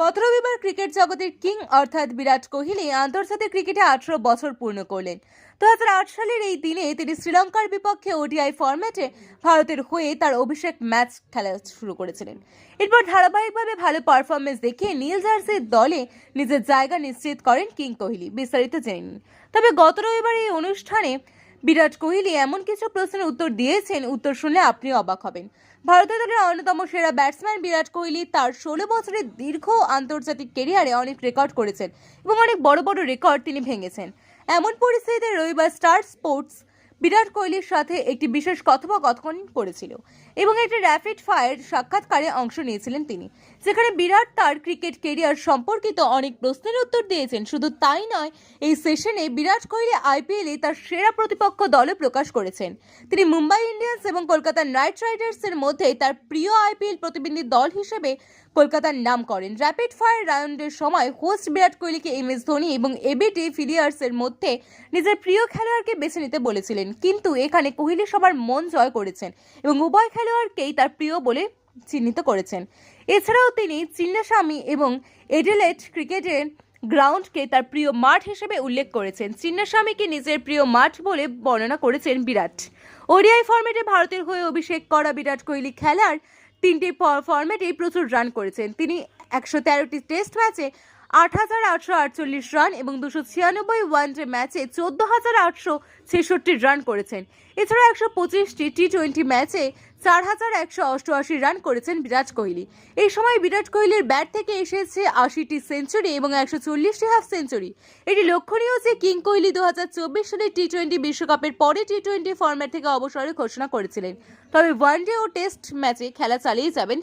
গত রবিবার ক্রিকেট জগতের কিং অর্থাৎ বিরাট কোহলি আন্তর্জাতিক ক্রিকেটে আঠারো বছর পূর্ণ করলেন। দু হাজার আট সালের এই দিনে তিনি শ্রীলঙ্কার বিপক্ষে ওডিআই ফরম্যাটে ভারতের হয়ে তার অভিষেক ম্যাচ খেলা শুরু করেছিলেন। এরপর ধারাবাহিকভাবে ভালো পারফরমেন্স দেখিয়ে নীল জার্সির দলে নিজের জায়গা নিশ্চিত করেন কিং কোহলি। বিস্তারিত জেনে নিন। তবে গত রবিবার এই অনুষ্ঠানে বিরাট কোহলি এমন কিছু প্রশ্নের উত্তর দিয়েছেন, উত্তর শুনলে আপনি অবাক হবেন। ভারতীয় দলের অন্যতম সেরা ব্যাটসম্যান বিরাট কোহলি তার ষোলো বছরের দীর্ঘ আন্তর্জাতিক কেরিয়ারে অনেক রেকর্ড করেছেন এবং অনেক বড় বড় রেকর্ড তিনি ভেঙেছেন। এমন পরিস্থিতিতে রবিবার স্টার স্পোর্টস বিরাট কোহলির সাথে একটি বিশেষ কথোপকথন করেছিল এবং একটি র্যাপিড ফায়ার সাক্ষাৎকারে অংশ নিয়েছিলেন তিনি। যেখানে বিরাট তার ক্রিকেট কেরিয়ার সম্পর্কিত অনেক প্রশ্নের উত্তর দিয়েছেন। শুধু তাই নয়, এই সেশনে বিরাট কোহলি আইপিএলে তার সেরা প্রতিপক্ষ দলে প্রকাশ করেছেন। তিনি মুম্বাই ইন্ডিয়ান্স এবং কলকাতা নাইট রাইডার্সের মধ্যে তার প্রিয় আইপিএল প্রতিদ্বন্দ্বী দল হিসেবে কলকাতার নাম করেন। র্যাপিড ফায়ার রাউন্ডের সময় হোস্ট বিরাট কোহলিকে এম এস ধোনি এবং এবিটি ফিলিয়ার্সের মধ্যে নিজের প্রিয় খেলোয়াড়কে বেছে নিতে বলেছিলেন। কিন্তু এখানে কোহলি সবার মন জয় করেছেন এবং উভয় খেলোয়াড়কেই তার প্রিয় বলে চিহ্নিত করেছেন। এছাড়াও তিনি চিন্নাস্বামী এবং এডিলেট ক্রিকেটের গ্রাউন্ডকে তার প্রিয় মাঠ হিসেবে উল্লেখ করেছেন। চিন্নাস্বামীকে নিজের প্রিয় মাঠ বলে বর্ণনা করেছেন বিরাট। ওডিআই ফরম্যাটে ভারতের হয়ে অভিষেক করা বিরাট কোহলি খেলার তিনটি ফরম্যাটে প্রচুর রান করেছেন। তিনি একশো তেরোটি টেস্ট ম্যাচে আট হাজার আটশো আটচল্লিশ রান এবং দুশো ছিয়ানব্বই ওয়ানডে ম্যাচে চোদ্দ হাজার আটশো ছেষট্টি রান করেছেন। এছাড়া একশো পঁচিশটি টি টোয়েন্টি ম্যাচে চার হাজার একশো অষ্টআশি রান করেছেন বিরাট কোহলি। এই সময় বিরাট কোহলির ব্যাট থেকে এসেছে আশিটি সেঞ্চুরি এবং একশো চল্লিশটি হাফ সেঞ্চুরি। এটি লক্ষণীয় যে কিং কোহলি দু হাজার চব্বিশ সালের টি টোয়েন্টি বিশ্বকাপের পরে টি টোয়েন্টি ফরম্যাট থেকে অবসরের ঘোষণা করেছিলেন। তবে ওয়ানডে ও টেস্ট ম্যাচে খেলা চালিয়ে যাবেন